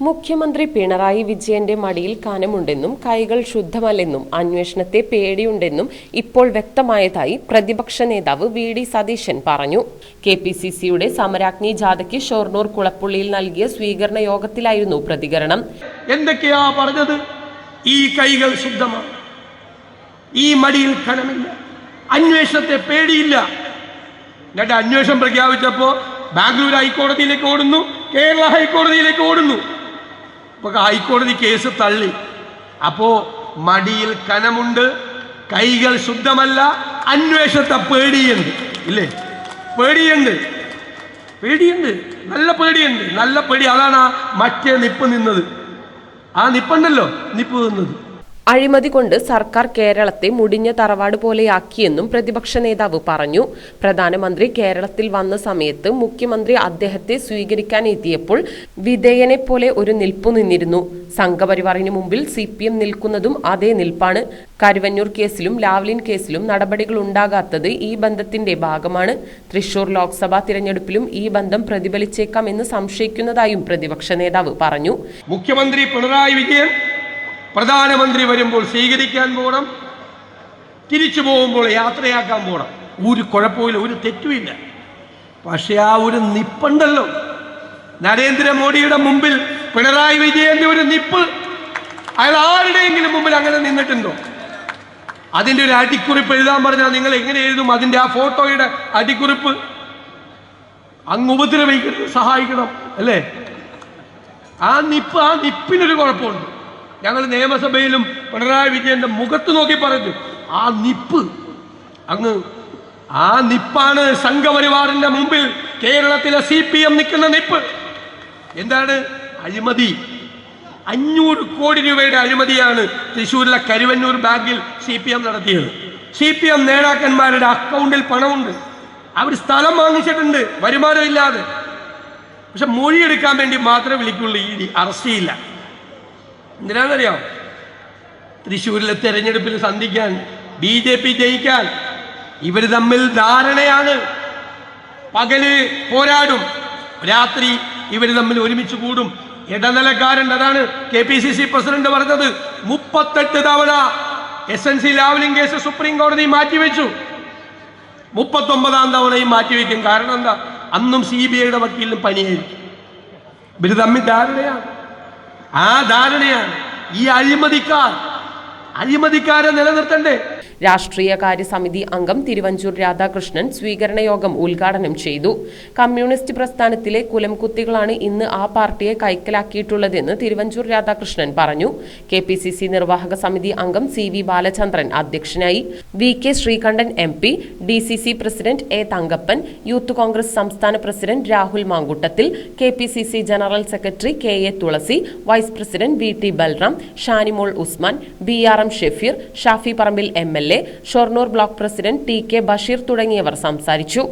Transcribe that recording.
മുഖ്യമന്ത്രി പിണറായി വിജയന്റെ മടിയിൽ കനമുണ്ടെന്നും കൈകൾ ശുദ്ധമല്ലെന്നും അന്വേഷണത്തെ പേടിയുണ്ടെന്നും ഇപ്പോൾ വ്യക്തമായതായി പ്രതിപക്ഷ നേതാവ് വി ഡി സതീശൻ പറഞ്ഞു. കെ പി സി സിയുടെ സമരാജ്ഞി ജാഥയ്ക്ക് ഷൊർണൂർ കുളപ്പുള്ളിയിൽ നൽകിയ സ്വീകരണ യോഗത്തിലായിരുന്നു പ്രതികരണം. എന്തൊക്കെയാ പറഞ്ഞത്? ഈ കൈകൾ ശുദ്ധമാണ്. ഈ മടിയിൽ കനമില്ല. അന്വേഷണത്തെ പേടിയില്ല. അന്വേഷണം പ്രഖ്യാപിച്ചപ്പോ ബാംഗ്ലൂർ ഹൈക്കോടതിയിലേക്ക് ഓടുന്നു കേരള ഹൈക്കോടതിയിലേക്ക് ഓടുന്നു. ഇപ്പൊ ഹൈക്കോടതി കേസ് തള്ളി. അപ്പോ മടിയിൽ കനമുണ്ട് കൈകൾ ശുദ്ധമല്ല അന്വേഷണത്തെ പേടിയുണ്ട്. ഇല്ലേ? പേടിയുണ്ട്. പേടിയുണ്ട്. നല്ല പേടിയുണ്ട്. നല്ല പേടി. അതാണ് ആ മറ്റേ നിപ്പ് നിന്നത്. ആ നിപ്പുണ്ടല്ലോ? നിപ്പ് നിന്നത്. അഴിമതി കൊണ്ട് സർക്കാർ കേരളത്തെ മുടിഞ്ഞ തറവാട് പോലെയാക്കിയെന്നും പ്രതിപക്ഷ നേതാവ് പറഞ്ഞു. പ്രധാനമന്ത്രി കേരളത്തിൽ വന്ന സമയത്ത് മുഖ്യമന്ത്രി അദ്ദേഹത്തെ സ്വീകരിക്കാൻ എത്തിയപ്പോൾ വിധേയനെ പോലെ ഒരു നിൽപ്പു നിന്നിരുന്നു. സംഘപരിവാറിന് മുമ്പിൽ സി പി എം നിൽക്കുന്നതും അതേ നിൽപ്പാണ്. കരുവന്നൂർ കേസിലും ലാവ്ലിൻ കേസിലും നടപടികൾ ഉണ്ടാകാത്തത് ഈ ബന്ധത്തിന്റെ ഭാഗമാണ്. തൃശൂർ ലോക്സഭാ തിരഞ്ഞെടുപ്പിലും ഈ ബന്ധം പ്രതിഫലിച്ചേക്കാം എന്ന് സംശയിക്കുന്നതായും പ്രതിപക്ഷ നേതാവ് പറഞ്ഞു. മുഖ്യമന്ത്രി പിണറായി വിജയൻ പ്രധാനമന്ത്രി വരുമ്പോൾ സ്വീകരിക്കാൻ പോകണം തിരിച്ചു പോകുമ്പോൾ യാത്രയാക്കാൻ പോകണം ഒരു കുഴപ്പമില്ല ഒരു തെറ്റുമില്ല. പക്ഷേ ആ ഒരു നിപ്പുണ്ടല്ലോ. നരേന്ദ്രമോദിയുടെ മുമ്പിൽ പിണറായി വിജയന്റെ ഒരു നിപ്പ്. അയാൾ ആരുടെയെങ്കിലും മുമ്പിൽ അങ്ങനെ നിന്നിട്ടുണ്ടോ? അതിന്റെ ഒരു അടിക്കുറിപ്പ് എഴുതാൻ പറഞ്ഞാൽ നിങ്ങൾ എങ്ങനെ എഴുതും? അതിന്റെ ആ ഫോട്ടോയുടെ അടിക്കുറിപ്പ്. അങ്ങ് ഉപദ്രവിക്കരുത് സഹായിക്കണം അല്ലേ? ആ നിപ്പ് ആ നിപ്പിനൊരു കുഴപ്പമുണ്ട്. ഞങ്ങൾ നിയമസഭയിലും പിണറായി വിജയന്റെ മുഖത്ത് നോക്കി പറഞ്ഞു ആ നിപ്പ് അങ്ങ് ആ നിപ്പാണ് സംഘപരിവാറിന്റെ മുമ്പിൽ കേരളത്തിലെ സി പി എം നിൽക്കുന്ന നിപ്പ്. എന്താണ്? അഴിമതി. അഞ്ഞൂറ് കോടി രൂപയുടെ അഴിമതിയാണ് തൃശ്ശൂരിലെ കരുവന്നൂർ ബാങ്കിൽ സി പി എം നടത്തിയത്. സി പി എം നേതാക്കന്മാരുടെ അക്കൗണ്ടിൽ പണമുണ്ട്. അവർ സ്ഥലം വാങ്ങിച്ചിട്ടുണ്ട് വരുമാനമില്ലാതെ. പക്ഷെ മൊഴിയെടുക്കാൻ വേണ്ടി മാത്രമേ വിളിക്കുള്ളൂ ഇ അറസ്റ്റ് ചെയ്യില്ല. എന്തിനാണെന്നറിയാം? തൃശ്ശൂരിലെ തെരഞ്ഞെടുപ്പിൽ സന്ധിക്കാൻ ബി ജെ പി ജയിക്കാൻ ഇവർ തമ്മിൽ ധാരണയാണ്. പകൽ പോരാടും. രാത്രി ഇവർ തമ്മിൽ ഒരുമിച്ച് കൂടും. ഇടനിലക്കാരുണ്ട് അതാണ് K P C C president പറഞ്ഞത്. മുപ്പത്തെട്ട് തവണ S N C Lavalin case supreme കോടതി മാറ്റിവെച്ചു. മുപ്പത്തൊമ്പതാം തവണയും മാറ്റിവെക്കും. കാരണം എന്താ? അന്നും സി ബി ഐയുടെ വക്കീലിനും പനിയായിരിക്കും. ഇവർ തമ്മിൽ ധാരണയാണ്. ആ ധാരണയാണ് ഈ അഴിമതിക്കാർ അഴിമതിക്കാരെ നിലനിർത്തണ്ടേ? രാഷ്ട്രീയകാര്യ സമിതി അംഗം തിരുവഞ്ചൂർ രാധാകൃഷ്ണൻ സ്വീകരണ യോഗം ഉദ്ഘാടനം ചെയ്തു. കമ്മ്യൂണിസ്റ്റ് പ്രസ്ഥാനത്തിലെ കുലംകുത്തികളാണ് ഇന്ന് ആ പാർട്ടിയെ കൈക്കലാക്കിയിട്ടുള്ളതെന്ന് തിരുവഞ്ചൂർ രാധാകൃഷ്ണൻ പറഞ്ഞു. കെ പി സി സി നിർവാഹക സമിതി അംഗം സി വി ബാലചന്ദ്രൻ അധ്യക്ഷനായി. V K Sreekandan M P D C C president A Thankappan Youth Congress സംസ്ഥാന president Rahul Mankoottathil K P C C general secretary K A Thulasi vice president V T Balram Shanimol Usman B R M Shefeer Shafi Parambil A Shoranur block president T K Basheer തുടങ്ങിയവർ സംസാരിച്ചു.